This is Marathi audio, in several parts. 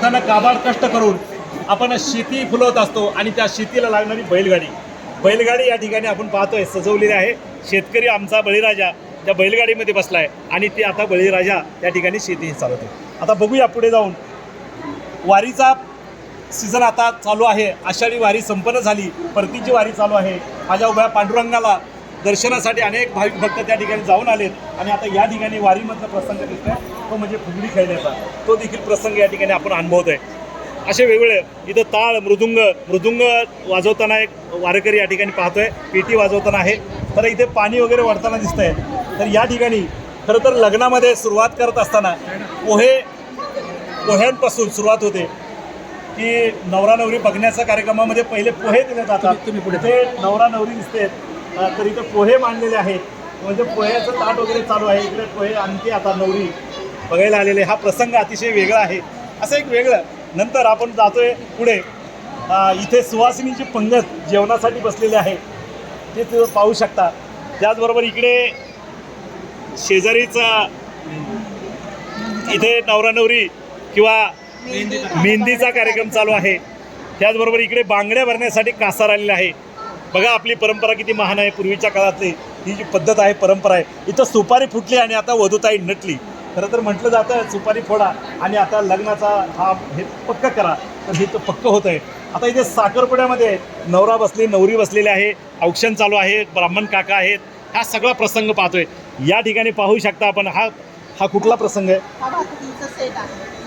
अर्थानं काबाड कष्ट करून आपण शेती फुलवत असतो आणि त्या शेतीला लागणारी बैलगाडी. बैलगाडी या ठिकाणी आपण पाहतोय सजवलेली आहे. शेतकरी आमचा बळीराजा त्या बैलगाडीमध्ये बसलाय आणि ते आता बळीराजा त्या ठिकाणी शेती चालवतो आता बघूया पुढे जाऊन. वारीचा सीझन आता चालू आहे. आषाढी वारी संपन्न झाली. परतीची वारी चालू आहे. माझ्या उभ्या पांडुरंगाला दर्शनासाठी अनेक भाविक भक्त त्या ठिकाणी जाऊन आलेत. आणि आता या ठिकाणी वारीमधला प्रसंग दिसतोय. तो म्हणजे फुगडी खेळण्याचा. तो देखील प्रसंग या ठिकाणी आपण अनुभवतोय. असे वेगवेगळे इथं टाळ मृदुंग मृदुंग वाजवताना एक वारकरी या ठिकाणी पाहतोय. पेटी वाजवताना आहे. तर इथे पाणी वगैरे वाढताना दिसतंय. तर या ठिकाणी खरं तर लग्नामध्ये सुरुवात करत असताना पोहे पोह्यांपासून सुरुवात होते. की नवरा नवरी बघण्याच्या कार्यक्रमामध्ये पहिले पोहे दिले जातात. तुम्ही पुढे. ते नवरा नवरी दिसते तर इथं पोहे मांडलेले आहेत. म्हणजे पोह्याचं ताट वगैरे चालू आहे. इकडे पोहे आणखी आता नवरी. बघायला आलेले. हा प्रसंग अतिशय वेगळा आहे. असं एक वेगळं. नंतर आपण जातोय पुढे. इथे सुवासिनीची पंगत जेवणासाठी बसलेली आहे. ते तुम्ही पाहू शकता. त्याचबरोबर इकडे शेजारीचा इथे नवरा नवरी किंवा मेहंदीचा कार्यक्रम चालू आहे. त्याचबरोबर इकडे बांगड्या भरण्यासाठी कासार आलेला आहे. बघा आपली परंपरा किती महान आहे. पूर्वीच्या काळातली ही जी पद्धत आहे परंपरा आहे इथं सुपारी फुटली आणि आता वधूताई नटली. खरं तर म्हटलं जातं सुपारी फोडा आणि आता लग्नाचा हा हे पक्क करा. तर हे तर पक्क होत आहे. आता इथे साखरपुड्यामध्ये नवरा बसली नवरी बसलेली आहे औक्षण चालू आहे ब्राह्मण काका आहेत हा सगळा प्रसंग पाहतोय. या ठिकाणी पाहू शकता आपण हा हा कुठला प्रसंग आहे?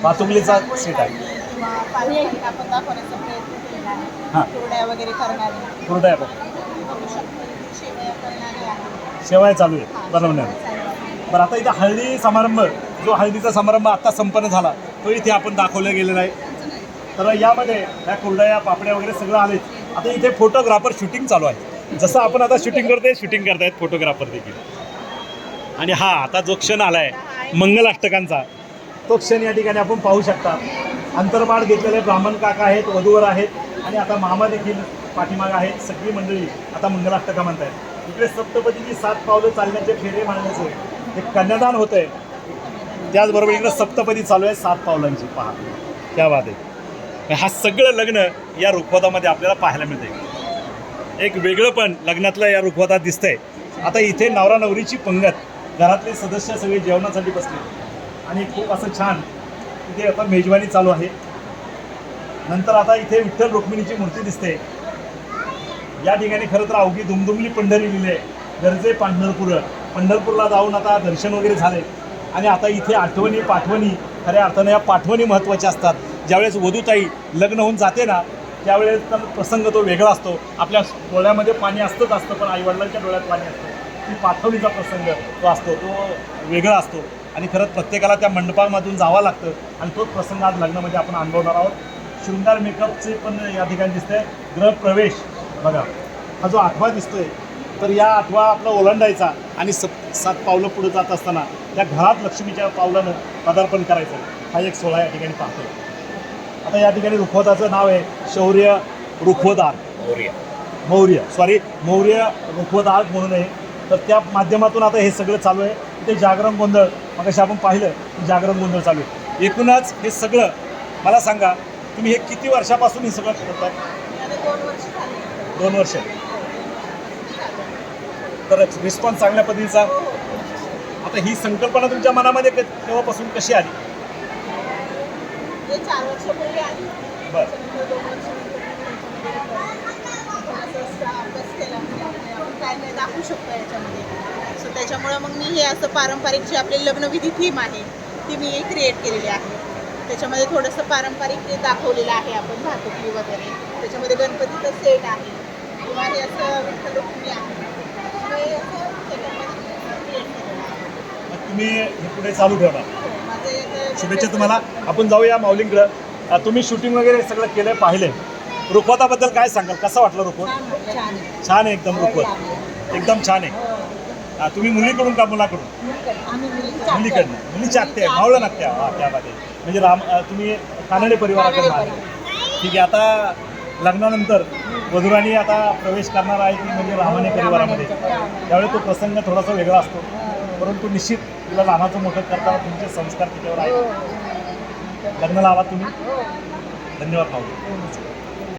भातुकलीचा सेट आहे. आपण दाखवण्याचा प्रयत्न केलेला हा. आहे कुरड्या वगैरे करणारे. बघ. शेवया करणारे आहे शेवाय चालू आहे बनवण्यात. बरं आता इथं हळदी समारंभ. जो हळदीचा समारंभ आता संपन्न झाला तो इथे आपण दाखवला गेलेला आहे. तर यामध्ये ह्या कुरडया पापड्या वगैरे सगळं आले आता इथे फोटोग्राफर शूटिंग चालू आहे. जसं आपण आता शूटिंग करतोय शूटिंग करतायत फोटोग्राफर देखील. आणि हा आता जो क्षण आलाय मंगलाष्टकांचा. तो क्षण या ठिकाणी आपण पाहू शकता. अंतर्माड घेतलेले ब्राह्मण काका आहेत वधूवर आहेत आणि आता मामा देखील पाठीमाग आहेत. सगळी मंडळी आता मंगलाष्टका म्हणतायत. इकडे सप्तपदीची सात पावलं चालण्याचे फेरे मारण्याचे हे कन्यादान होत आहे त्याचबरोबर इकडे सप्तपदी चालू आहे सात पावलांची. पहा. त्या बात आहे. हा सगळं लग्न या रुखवतामध्ये आपल्याला पाहायला मिळते एक वेगळं पण लग्नातलं या रुखवतात दिसतंय. आता इथे नवरा नवरीची पंगत घरातले सदस्य सगळे जेवणासाठी बसले आणि खूप असं छान इथे आता मेजवानी चालू आहे. नंतर आता इथे विठ्ठल रुक्मिणीची मूर्ती दिसते. या ठिकाणी खरं तर अवघी दुमदुमली पंढरी लिहिली आहे. गरजे पंढरपूर. पंढरपूरला जाऊन आता दर्शन वगैरे झाले. आणि आता इथे आठवणी पाठवणी खऱ्या अर्थानं या पाठवणी महत्त्वाच्या असतात. ज्यावेळेस वधूताई लग्न होऊन जाते ना त्यावेळेस तर प्रसंग तो वेगळा असतो. आपल्या डोळ्यामध्ये पाणी असतंच असतं पण आईवडिलांच्या डोळ्यात पाणी असतं. ती पाठवणीचा प्रसंग तो असतो. तो वेगळा असतो. आणि खरंच प्रत्येकाला त्या मंडपामधून जावं लागतं. आणि तोच प्रसंग आज लग्नामध्ये आपण अनुभवणार आहोत. शृंगार मेकअपचे पण या ठिकाणी दिसतंय. गृहप्रवेश बघा हा जो आठवा दिसतोय तर या आठवा आपला ओलांडायचा आणि सप सात पावलं पुढे जात असताना त्या घरात लक्ष्मीच्या पावलानं पदार्पण करायचं. हा एक सोहळा या ठिकाणी पाहतोय. आता या ठिकाणी रुखवताचं नाव आहे शौर्य रुखवदार. मौर्य. मौर्य. सॉरी मौर्य रुखवदार म्हणून आहे. तर त्या माध्यमातून आता हे सगळं चालू आहे. इथे जागरण गोंधळ मग आपण पाहिलं की जागरण गोंधळ चालू आहे. एकूणच हे सगळं मला सांगा तुम्ही हे किती वर्षापासून हे सगळं करताय? आता दोन वर्ष. तर रिस्पॉन्स चांगल्या पद्धतीचा. आता ही संकल्पना तुमच्या मनामध्ये तेव्हापासून कशी आली? बरं. शकतो याच्यामध्ये. सो त्याच्यामुळं मग मी हे असं पारंपरिक जी आपली लग्नविधी थीम आहे ती मी क्रिएट केलेली आहे. त्याच्यामध्ये थोडंसं पारंपरिक ते दाखवलेलं आहे आपण भातुकली वगैरे. त्याच्यामध्ये गणपतीचं सेट आहे. किंवा हे असं विठ्ठल रुक्मिणी आहे. तुम्ही हे पुढे चालू ठेवणार. हो, शुभेच्छा तुम्हाला. आपण जाऊया माऊलींकडं. तुम्ही शूटिंग वगैरे सगळं केलं पाहिलंय. रुखवताबद्दल काय सांगाल? कसं वाटलं रुखवत छान छान आहे. आहे एकदम रुखवत एकदम छान आहे. अ, तुम्ही मुलीकडून का मुलाकडून? मुलीकडनं. मुलीची आत्या आहे मावळं नात्या हा त्यामध्ये म्हणजे राम अ, तुम्ही कानडे परिवाराकडून आले ठीक आहे आता लग्नानंतर वधुराणी आता प्रवेश करणार आहे ती म्हणजे रामाने परिवारामध्ये? त्यावेळी तो प्रसंग थोडासा वेगळा असतो. परंतु निश्चित तिला लहानाचं मोठं करताना तुमचे संस्कार तिच्यावर आहेत. लग्नाला आलात तुम्ही. हो. धन्यवाद भाऊ.